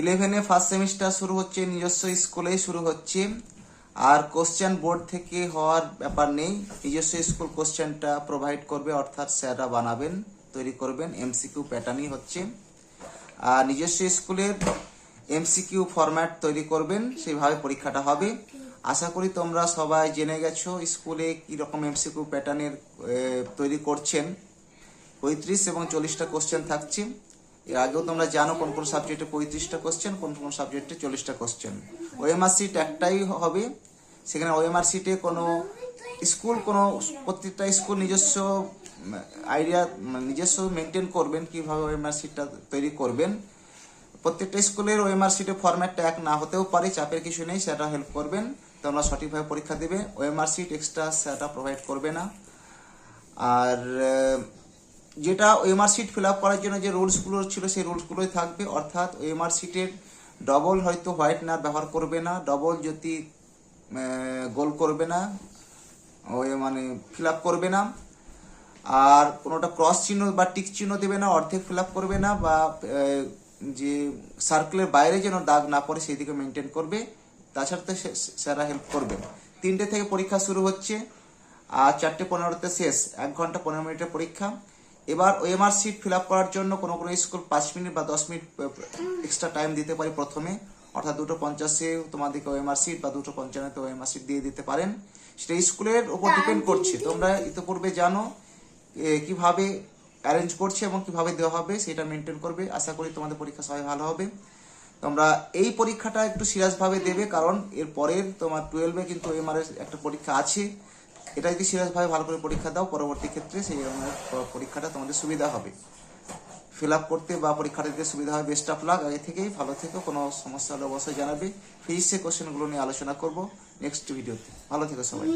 ইলেভেনে first semester শুরু হচ্ছে, নিজস্ব স্কুলেই শুরু হচ্ছে। আর কোশ্চেন বোর্ড থেকে হওয়ার ব্যাপার নেই। নিজস্ব স্কুল কোশ্চেনটা প্রোভাইড করবে, অর্থাৎ স্যাররা বানাবেন, তৈরি করবেন। এমসিকিউ প্যাটার্নই হচ্ছে। আর নিজস্ব স্কুলের এমসিকিউ ফরম্যাট তৈরি করবেন সেইভাবে পরীক্ষাটা হবে। আশা করি তোমরা সবাই জেনে গেছো স্কুলে কি রকম এমসিকিউ প্যাটার্নের তৈরি করছেন। পঁয়ত্রিশ এবং চল্লিশটা কোশ্চেন থাকছে। এর আগেও তোমরা জানো কোন কোন সাবজেক্টে পঁয়ত্রিশটা কোশ্চেন কোন কোন সাবজেক্টে চল্লিশটা কোশ্চেন ওএমআর সিট একটাই হবে। সেখানে ওএমআর সিটে কোনো স্কুল কোনো প্রত্যেকটা স্কুল নিজস্ব আইডিয়া নিজস্ব মেনটেন করবেন কীভাবে ওএমআর সিটটা তৈরি করবেন। প্রত্যেকটা স্কুলের ওএমআর সিটের ফরম্যাটটা এক না হতেও পারে, চাপের কিছু নেই, সেটা হেল্প করবেন। তোমরা সঠিকভাবে পরীক্ষা দেবে। ওএমআর সিট এক্সট্রা সেটা প্রোভাইড করবে না। আর যেটা ওএমআর সিট ফিল আপ করার জন্য যে রুলসগুলো ছিল, সেই রুলসগুলোই থাকবে। অর্থাৎ ওএমআর সিটের ডবল হয়তো হোয়াইটনার ব্যবহার করবে না ডবল যদি গোল করবে না ওই মানে ফিল আপ করবে না, আর কোনোটা ক্রস চিহ্ন বা টিক চিহ্ন দেবে না, অর্ধেক ফিল আপ করবে না, বা যে সার্কেলের বাইরে যেন দাগ না পড়ে, সেই দিকে মেনটেন করবে। তাছাড়া তো সে- স্যাররা হেল্প করবে। তিনটে থেকে পরীক্ষা শুরু হচ্ছে, আর চারটে পনেরোতে শেষ, এক ঘণ্টা পনেরো মিনিটের পরীক্ষা। এবার ওএমআর সিট ফিল আপ করার জন্য কোনো কোনো স্কুল পাঁচ মিনিট বা দশ মিনিট এক্সট্রা টাইম দিতে পারে প্রথমে। অর্থাৎ দুটো পঞ্চাশে তোমাদেরকে ওএমআর সিট বা দুটো পঞ্চান্নতে ওএমআর সিট দিয়ে দিতে পারেন। সেটা স্কুলের উপর ডিপেন্ড করছে। তোমরা ইতিপূর্বে জানো কীভাবে অ্যারেঞ্জ করছে এবং কীভাবে দেওয়া হবে, সেটা মেনটেন করবে। আশা করি তোমাদের পরীক্ষা সবাই ভালো হবে। তোমরা এই পরীক্ষাটা একটু সিরিয়াস ভাবে দেবে, কারণ এর পরের তোমার টুয়েলভে কিন্তু এমআর একটা পরীক্ষা আছে। এটা যদি সিরিয়াসভাবে ভালো করে পরীক্ষা দাও, পরবর্তী ক্ষেত্রে সেই পরীক্ষাটা তোমাদের সুবিধা হবে। ফিল আপ করতে বা পরীক্ষাটা দিতে সুবিধা হয় বেস্ট অফ লাগ আগে থেকেই ভালো থেকো, কোনো সমস্যা হলে অবশ্যই জানাবে। ফিজিক্সের কোশ্চেনগুলো নিয়ে আলোচনা করব নেক্সট ভিডিওতে ভালো থেকো সবাই।